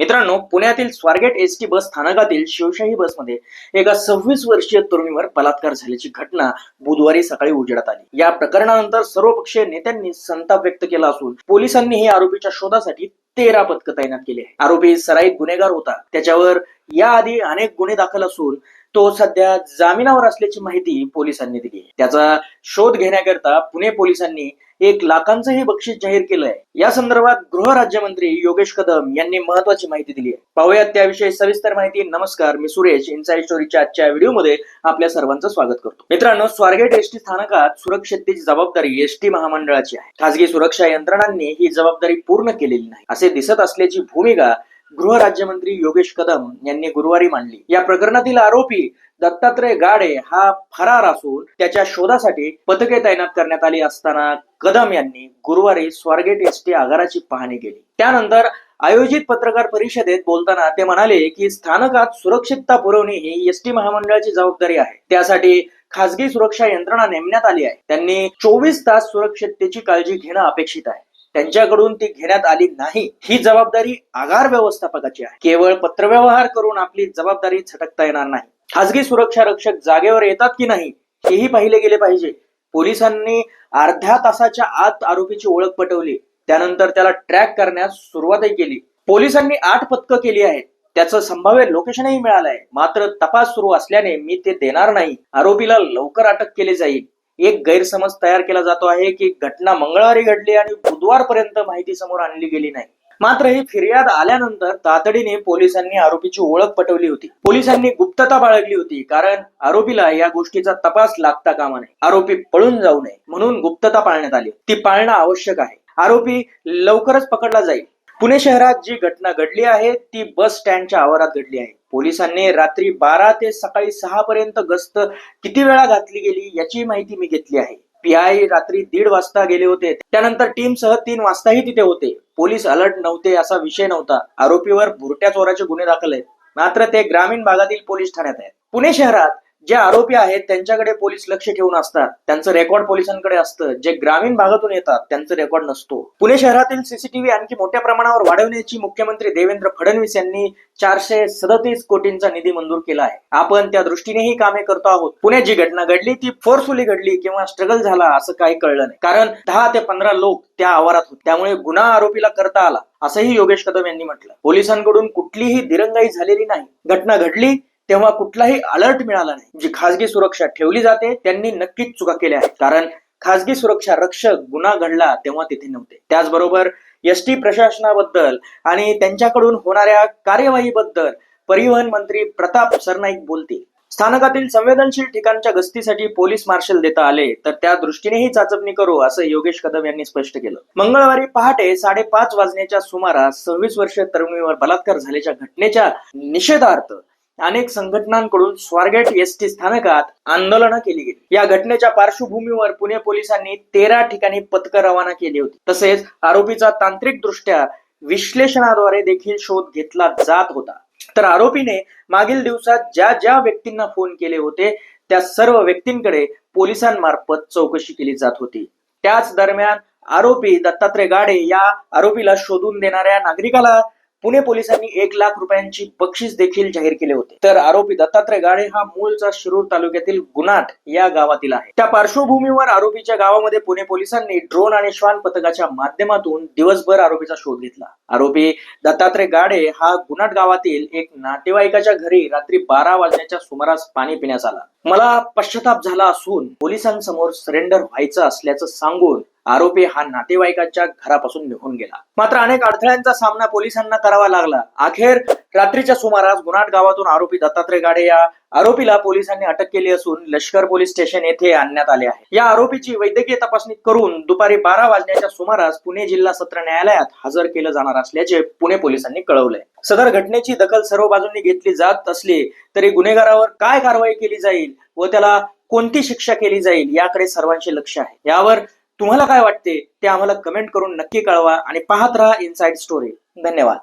मित्रांनो पुण्यातील Swargate S T bus स्थानकातील शिवशाही बसमध्ये एका सव्वीस वर्षीय तरुणीवर बलात्कार झाल्याची घटना बुधवारी सकाळी उजेडात आली. या प्रकरणानंतर सर्वपक्षीय नेत्यांनी संताप व्यक्त केला असून पोलिसांनीही आरोपीच्या शोधासाठी तेरा पथकं तैनात केली आहे आरोपी सराईत गुन्हेगार होता. त्याच्यावर याआधी अनेक गुन्हे दाखल असून तो सध्या जामिनावर असल्याची माहिती पोलिसांनी दिली त्याचा शोध घेण्याकरता पुणे पोलिसांनी एक लाखांचंही बक्षीस जाहीर केलंय. या संदर्भात गृह राज्यमंत्री योगेश कदम यांनी महत्वाची माहिती दिली आहे. पाहूयात त्याविषयी सविस्तर माहिती. नमस्कार मी सुरेश. इन्साइड स्टोरीच्या आजच्या व्हिडिओमध्ये आपल्या सर्वांचं स्वागत करतो. मित्रांनो स्वारगेट एसटी स्थानकात सुरक्षिततेची जबाबदारी एसटी महामंडळाची आहे. खासगी सुरक्षा यंत्रणांनी ही जबाबदारी पूर्ण केलेली नाही. असे दिसत असल्याची भूमिका गृह राज्यमंत्री योगेश कदम यांनी गुरुवारी मांडली. या प्रकरणातील आरोपी दत्तात्रय गाडे हा फरार असून त्याच्या शोधासाठी पथके तैनात करण्यात आली असताना कदम यांनी गुरुवारी स्वारगेट एस टी आगाराची पाहणी केली. त्यानंतर आयोजित पत्रकार परिषदेत बोलताना ते म्हणाले की स्थानकात सुरक्षितता पुरवणे ही एस टी महामंडळाची जबाबदारी आहे. त्यासाठी खासगी सुरक्षा यंत्रणा नेमण्यात आली आहे. त्यांनी चोवीस तास सुरक्षिततेची काळजी घेणं अपेक्षित आहे. त्यांच्याकडून ती घेण्यात आली नाही. ही जबाबदारी आगार व्यवस्थापकाची आहे. केवळ पत्रव्यवहार करून आपली जबाबदारी झटकता येणार नाही. खासगी सुरक्षा रक्षक जागेवर येतात की नाही हेही पाहिले गेले पाहिजे. पोलिसांनी अर्ध्या तासाच्या आत आरोपीची ओळख पटवली. त्यानंतर त्याला ट्रॅक करण्यास सुरुवातही केली. पोलिसांनी आठ पथकं केली आहेत. त्याचं संभाव्य लोकेशनही मिळालंय. मात्र तपास सुरू असल्याने मी ते देणार नाही. आरोपीला लवकर अटक केली जाईल. एक गैरसमज तयार केला जातो आहे की घटना मंगळवारी घडली आणि बुधवारपर्यंत माहिती समोर आणली गेली नाही. मात्र ही फिर्याद आल्यानंतर तातडीने पोलिसांनी आरोपीची ओळख पटवली होती. पोलिसांनी गुप्तता बाळगली होती कारण आरोपीला या गोष्टीचा तपास लागता कामा नये. आरोपी पळून जाऊ नये म्हणून गुप्तता पाळण्यात आली. ती पाळणं आवश्यक आहे. आरोपी लवकरच पकडला जाईल. पुणे शहरात जी घटना घडली आहे ती बस स्टँडच्या आवारात घडली आहे. पोलिसांनी रात्री बारा ते सकाळी सहा पर्यंत गस्त किती वेळा घातली गेली याची माहिती मी घेतली आहे. पीआय रात्री दीड वाजता गेले होते. त्यानंतर टीम सह तीन वाजताही तिथे होते. पोलीस अलर्ट नव्हते असा विषय नव्हता. आरोपीवर भुरट्या चोराचे गुन्हे दाखल आहेत. मात्र ते ग्रामीण भागातील पोलीस ठाण्यात आहेत. पुणे शहरात जे आरोपी आहेत त्यांच्याकडे पोलीस लक्ष ठेवून असतात. त्यांचं रेकॉर्ड पोलिसांकडे असतं. जे ग्रामीण भागातून येतात त्यांचं रेकॉर्ड नसतो. पुणे शहरातील सीसीटीव्ही आणखी मोठ्या प्रमाणावर वाढवण्याची मुख्यमंत्री देवेंद्र फडणवीस यांनी चारशे सदतीस कोटींचा निधी मंजूर केला आहे. आपण त्या दृष्टीनेही कामे करतो आहोत. पुण्यात जी घटना घडली ती फोर्सफुली घडली किंवा स्ट्रगल झाला असं काही कळलं नाही. कारण दहा ते पंधरा लोक त्या आवारात होते. त्यामुळे गुन्हा आरोपीला करता आला असंही योगेश कदम यांनी म्हटलं. पोलिसांकडून कुठलीही दिरंगाई झालेली नाही. घटना घडली तेव्हा कुठलाही अलर्ट मिळाला नाही. जी खासगी सुरक्षा ठेवली जाते त्यांनी नक्कीच चुका केल्या आहेत. कारण खासगी सुरक्षा रक्षक गुन्हा घडला तेव्हा तिथे नव्हते. त्याचबरोबर एस टी प्रशासनाबद्दल आणि त्यांच्याकडून होणाऱ्या कार्यवाहीबद्दल परिवहन मंत्री प्रताप सरनाईक बोलतील. स्थानकातील संवेदनशील ठिकाणच्या गस्तीसाठी पोलीस मार्शल देता आले तर त्या दृष्टीनेही चाचपणी करू असं योगेश कदम यांनी स्पष्ट केलं. मंगळवारी पहाटे साडेपाच वाजण्याच्या सुमारास सव्वीस वर्षीय तरुणीवर बलात्कार झाल्याच्या घटनेच्या निषेधार्थ अनेक संघटनांकडून स्वारगेट एस टी स्थानकात आंदोलनं केली गेली. या घटनेच्या पार्श्वभूमीवर पुणे पोलिसांनी तेरा ठिकाणी पथकं रवाना केली होती. तसेच आरोपीचा तांत्रिक दृष्ट्या विश्लेषणाद्वारे देखील शोध घेतला जात होता. तर आरोपीने मागील दिवसात ज्या ज्या व्यक्तींना फोन केले होते त्या सर्व व्यक्तींकडे पोलिसांमार्फत चौकशी केली जात होती. त्याच दरम्यान आरोपी दत्तात्रय गाडे या आरोपीला शोधून देणाऱ्या नागरिकाला पुणे पोलिसांनी एक लाख रुपयांची बक्षीस देखील जाहीर केले होते. तर आरोपी दत्तात्रय गाडे हा मूळचा शिरूर तालुक्यातील गुनाट या गावातील आहे. त्या पार्श्वभूमीवर आरोपीच्या गावामध्ये पुणे पोलिसांनी ड्रोन आणि श्वान पथकाच्या माध्यमातून दिवसभर आरोपीचा शोध घेतला. आरोपी दत्तात्रय गाडे हा गुनाट गावातील एक नातेवाईकाच्या घरी रात्री बारा वाजण्याच्या सुमारास पाणी पिण्यास आला. मला पश्चाताप झाला असून पोलिसांसमोर सरेंडर व्हायचं असल्याचं सांगून आरोपी हा नातेवाईकाच्या घरापासून निघून गेला. मात्र अनेक अडथळ्यांचा सामना पोलिसांना करावा लागला. अखेर रात्रीच्या सुमारास गुनाट गावातून आरोपी दत्तात्रय गाडे या आरोपीला पोलिसांनी अटक केली असून लष्कर पोलीस स्टेशन येथे आणण्यात आले आहे. या आरोपीची वैद्यकीय तपासणी करून दुपारी बारा वाजण्याच्या सुमारास पुणे जिल्हा सत्र न्यायालयात हजर केलं जाणार असल्याचे पुणे पोलिसांनी कळवलंय. सदर घटनेची दखल सर्व बाजूंनी घेतली जात असली तरी गुन्हेगारावर काय कारवाई केली जाईल व त्याला कोणती शिक्षा केली जाईल याकडे सर्वांचे लक्ष आहे. यावर तुम्हाला काय वाटते ते आम्हाला कमेंट करून नक्की कळवा आणि पाहत राहा इनसाइड स्टोरी धन्यवाद.